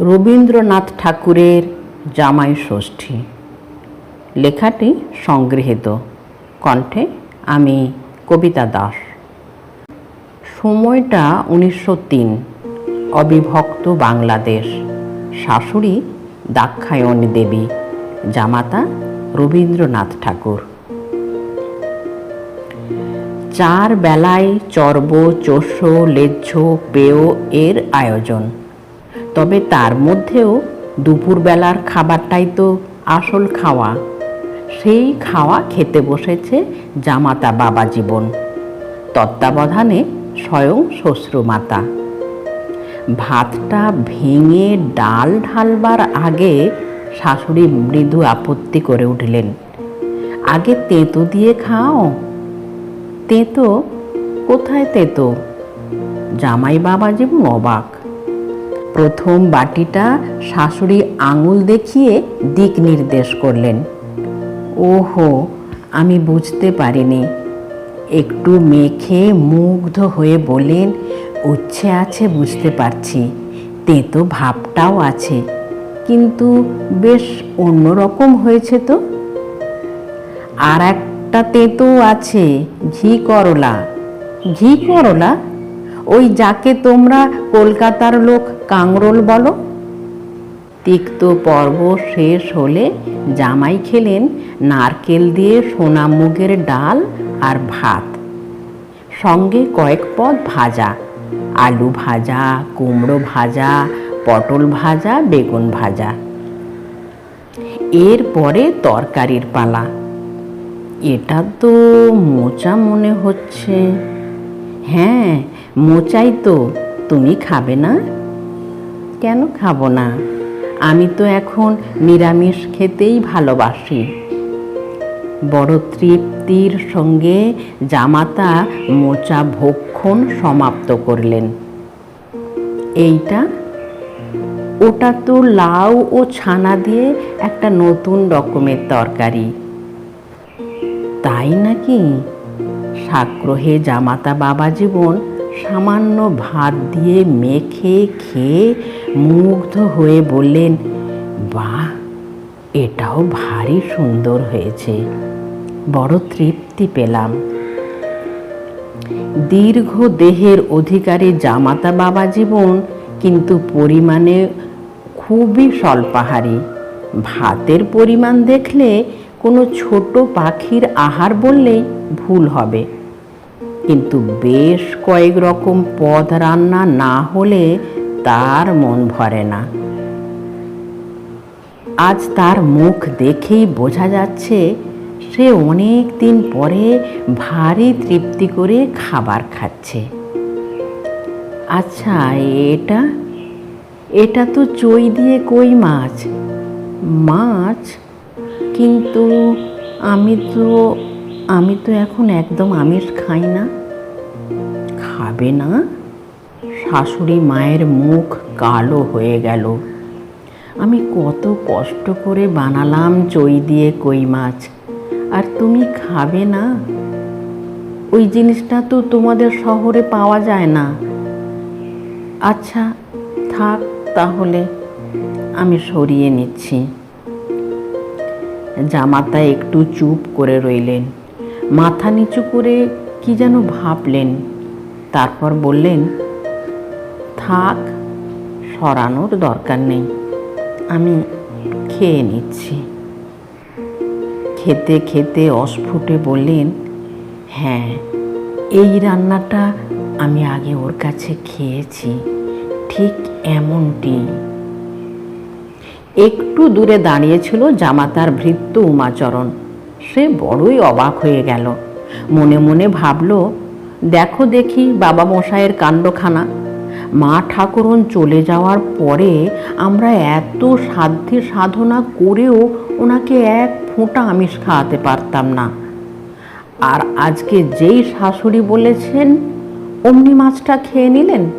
রবীন্দ্রনাথ ঠাকুরের জামাই ষষ্ঠী। লেখাটি সংগৃহীত। কণ্ঠে আমি কবিতা দাস। সময়টা উনিশশো তিন। অবিভক্ত বাংলাদেশ। শাশুড়ি দাক্ষায়ণী দেবী। জামাতা রবীন্দ্রনাথ ঠাকুর। চার বেলায় চর্ব, চোষ, লেজ্জ, পেয় এর আয়োজন। তবে তার মধ্যেও দুপুরবেলার খাবারটাই তো আসল খাওয়া। সেই খাওয়া খেতে বসেছে জামাতা বাবা জীবন তত্ত্বাবধানে স্বয়ং শ্বশ্রুমাতা। ভাতটা ভেঙে ডাল ঢালবার আগে শাশুড়ি মৃদু আপত্তি করে উঠলেন, আগে তেঁতো দিয়ে খাও। তেঁতো? কোথায় তেঁতো? জামাই বাবা জীবন অবাক। প্রথম বাটিটা শাশুড়ি আঙুল দেখিয়ে দিক নির্দেশ করলেন। ওহো, আমি বুঝতে পারিনি। একটু মেখে মুগ্ধ হয়ে বললেন, উচ্ছে আছে, বুঝতে পারছি। তেঁতো ভাবটাও আছে। কিন্তু বেশ অন্যরকম হয়েছে তো? আর একটা তেঁতো আছে, ঘি করলা। ঘি করলা? ওই যাকে তোমরা কলকাতার লোক কাংরোল বলো। তিক্ত পর্ব শেষ হলে জামাই খেলেন নারকেল দিয়ে সোনামুগের ডাল আর ভাত। সঙ্গে কয়েক পদ ভাজা, আলু ভাজা, কুমড়ো ভাজা, পটল ভাজা, বেগুন ভাজা। এরপরে তরকারির পালা। এটা তো মোচা মনে হচ্ছে। হ্যাঁ মোচাই তো। তুমি খাবে না? কেন খাব না? আমি তো এখন নিরামিষ খেতেই ভালোবাসি। বড় তৃপ্তির সঙ্গে জামাতা মোচা ভক্ষণ সমাপ্ত করলেন। এইটা? ওটা তো লাউ ও ছানা দিয়ে একটা নতুন রকমের তরকারি। তাই নাকি? সাগ্রহে জামাতা বাবা জীবন সামান্য ভাত দিয়ে মেখে খেয়ে মুগ্ধ হয়ে বললেন, বাহ, এটাও ভারী সুন্দর হয়েছে। বড় তৃপ্তি পেলাম। দীর্ঘ দেহের অধিকারী জামাতা বাবা জীবন কিন্তু পরিমাণে খুবই স্বল্পাহারী। ভাতের পরিমাণ দেখলে কোনো ছোট পাখির আহার বললেই ভুল হবে। কিন্তু বেশ কয়েক রকম পদ রান্না না হলে তার মন ভরে না। আজ তার মুখ দেখেই বোঝা যাচ্ছে, সে অনেক দিন পরে ভারী তৃপ্তি করে খাবার খাচ্ছে। আচ্ছা এটা? এটা তো চই দিয়ে কই মাছ? মাছ কিন্তু আমি তো আমি তো এখন একদম আমিষ খাই না। খাবে না? শাশুড়ি মায়ের মুখ কালো হয়ে গেল। আমি কত কষ্ট করে বানালাম চই দিয়ে কই মাছ। আর তুমি খাবে না? ওই জিনিসটা তো তোমাদের শহরে পাওয়া যায় না। আচ্ছা থাক তাহলে, আমি সরিয়ে নিচ্ছি। জামাতা একটু চুপ করে রইলেন। মাথা নিচু করে কি যেন ভাবলেন। তারপর বললেন, থাক, সরানোর দরকার নেই। আমি খেয়ে নিচ্ছি। খেতে খেতে অস্ফুটে বললেন হ্যাঁ এই রান্নাটা আমি আগে ওর কাছে খেয়েছি। ঠিক এমনটি। একটু দূরে দাঁড়িয়েছিল জামাতার ভৃত্য উমাচরণ। সে বড়ই অবাক হয়ে গেল। মনে মনে ভাবল, দেখো দেখি বাবা মশাইয়ের কাণ্ডখানা। মা ঠাকুরন চলে যাওয়ার পরে আমরা এত সাধ্যে সাধনা করেও ওনাকে এক ফোঁটা আমিষ খাওয়াতে পারতাম না। আর আজকে যেই শাশুড়ি বলেছেন, অমনি মাছটা খেয়ে নিলেন?